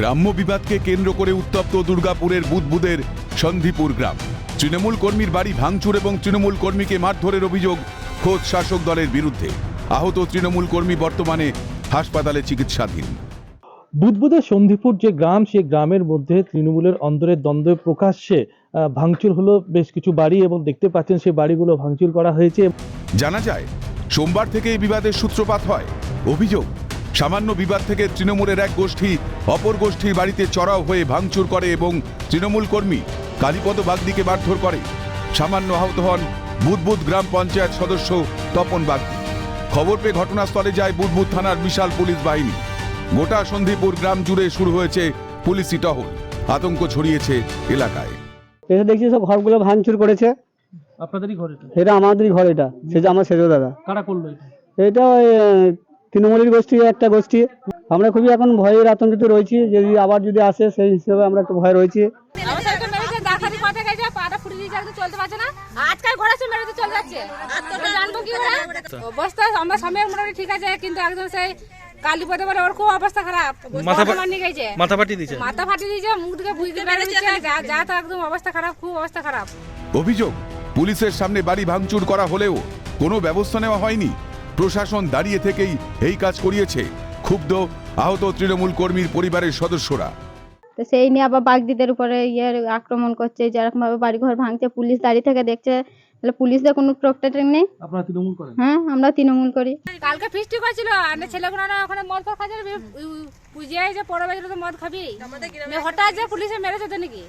গ্রাম্য বিবাদকে কেন্দ্র করে উত্তপ্ত দুর্গাপুরের বুদবুদের সন্ধিপুর গ্রাম। তৃণমূল কর্মীর বাড়ি ভাঙচুর এবং তৃণমূল কর্মীকে মারধরের অভিযোগ খোদ শাসক দলের বিরুদ্ধে। আহত তৃণমূল কর্মী বর্তমানে হাসপাতালে চিকিৎসাধীন। বুদবুদের সন্ধিপুর যে গ্রাম সেই গ্রামের মধ্যে তৃণমূলের অন্দরের দ্বন্দ্বের প্রকাশ্যে ভাঙচুর হলো বেশ কিছু বাড়ি এবং দেখতে পাচ্ছেন সেই বাড়িগুলো ভাঙচুর করা হয়েছে। জানা যায় সোমবার থেকে এই বিবাদের সূত্রপাত হয়। অভিযোগ সামান্য বিবাদ থেকে তৃণমূলের এক গোষ্ঠী অপর গোষ্ঠীর বাড়িতে চড়াও হয়ে ভাঙচুর করে এবং তৃণমূল কর্মী কালীপদ বাগদিকে মারধর করে। সামান্য আহত হন বুদবুদ গ্রাম পঞ্চায়েত সদস্য তপন বাগদি। খবর পেয়ে ঘটনাস্থলে যায় বুদবুদ থানার বিশাল পুলিশ বাহিনী। গোটা সন্ধিপুর গ্রাম জুড়ে শুরু হয়েছে পুলিশি টহল। আতঙ্ক ছড়িয়েছে এলাকায়। এসে দেখছি সব ঘরগুলো ভাঙচুর করেছে। আপনাদেরই ঘরে এটা? আমাদেরই ঘর এটা। সেটা আমার সেজো দাদা। কারা করল এটা? এটা তৃণমূলের গোষ্ঠী একটা গোষ্ঠী। আমরা খুবই এখন ভয়ের আতঙ্কিত রয়েছি যদি আবার যদি আসে সেই হিসেবে আমরা একটু ভয় রয়েছি। ঠিক আছে কিন্তু সেই কালী পদে বলে ওর খুব অবস্থা খারাপ মাথা ফাটিয়ে দিয়েছে। মাথা দিয়েছে মুখ থেকে যা তো একদম অবস্থা খারাপ খুব অবস্থা খারাপ অভিযোগ পুলিশের সামনে বাড়ি ভাঙচুর করা হলেও কোনো ব্যবস্থা নেওয়া হয়নি। প্রশাসন দাঁড়িয়ে থেকেই এই কাজ করিয়েছে। ক্ষুব্ধ আহত তৃণমূল কর্মীর পরিবারের সদস্যরা। তো সেই নিয়ে আবার বাগদিদের উপরে ইয়ে আক্রমণ করছে যেরকম ভাবে বাড়িঘর ভাঙছে পুলিশ দাঁড়িয়ে থেকে দেখছে। তাহলে পুলিশদের কোনো প্রোটেক্টিং নেই? আপনারা তৃণমূল করেন? হ্যাঁ আমরা তৃণমূল করি। কালকে ফিস্টি করেছিল আর ছেলেগুলো না ওখানে মদ ফদ খাচ্ছে পুজিয়ায় যে পড়বে গেলে তো মদ খাবি। হঠাৎ যে পুলিশে মেরেছে তো নাকি?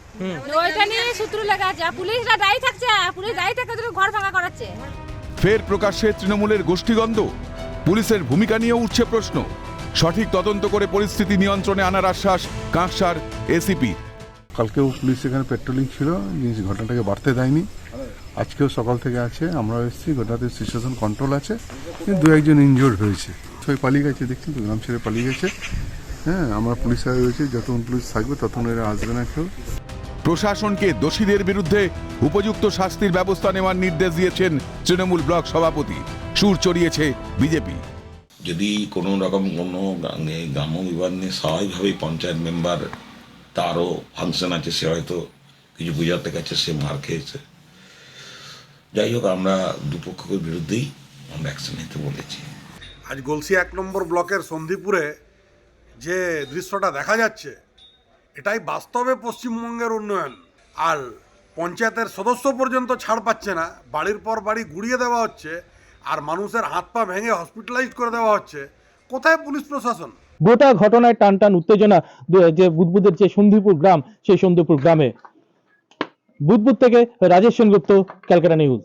ওইটা নিয়ে সূত্র লেখা আছে পুলিশরা দায়ী থাকছে পুলিশ দায়ী থাকে ঘর ভাঙা করাচ্ছে। ফের প্রকাশ্যে তৃণমূলের গোষ্ঠীগন্ধ। পুলিশের ভূমিকা নিয়ে উঠছে প্রশ্ন। সঠিক তদন্ত করে পরিস্থিতি নিয়ন্ত্রণে আনার আশ্বাস কাঁকসার এসিপি। কালকেও পুলিশ এখানে পেট্রোলিং ছিল, জিনিস ঘটনাটাকে বাড়তে দেয়নি। আজকেও সকাল থেকে আছে, আমরাও এসেছি ঘটনাতে সিচুয়েশন কন্ট্রোল আছে। দু একজন ইনজোর্ড হয়েছে। সবাই পালিয়ে গেছে, দেখছেন তো, গ্রাম ছেড়ে পালিয়ে গেছে। হ্যাঁ আমরা পুলিশরা রয়েছে, যতক্ষণ পুলিশ থাকবে ততক্ষণ এরা আসবে না কেউ। প্রশাসনকে দোষীদের বিরুদ্ধে উপযুক্ত শাস্তির ব্যবস্থা নেওয়ার নির্দেশ দিয়েছেন তৃণমূল ব্লক সভাপতি। সুর চড়িয়েছে বিজেপি। যদি কোনো রকম কোনো গ্রামে- গ্রাম্য বিবাদ নিয়ে স্বাভাবিকভাবেই পঞ্চায়েত মেম্বার তারও ফাংশন আছে সে হয়তো কিছু বোঝাতে গেছে সে মার খেয়েছে। যাই হোক আমরা দুপক্ষের বিরুদ্ধেই আমরা অ্যাকশন নিতে বলেছি। আজ গলসি এক নম্বর ব্লকের সন্ধিপুরে যে দৃশ্যটা দেখা যাচ্ছে এটাই বাস্তবে পশ্চিমবঙ্গের উন্নয়ন। আর পঞ্চায়েতের সদস্য পর্যন্ত ছাড় পাচ্ছে না, বাড়ির পর বাড়ি গুড়িয়ে দেওয়া হচ্ছে, আর মানুষের হাত পা ভেঙে হসপিটালাইজ করে দেওয়া হচ্ছে। কোথায় পুলিশ প্রশাসন? গোটা ঘটনায় টান টান উত্তেজনা যে বুদবুদের যে সন্ধিপুর গ্রাম, সেই সন্ধিপুর গ্রামে। বুদবুদ থেকে রাজেশ সেনগুপ্ত, ক্যালকাটা নিউজ।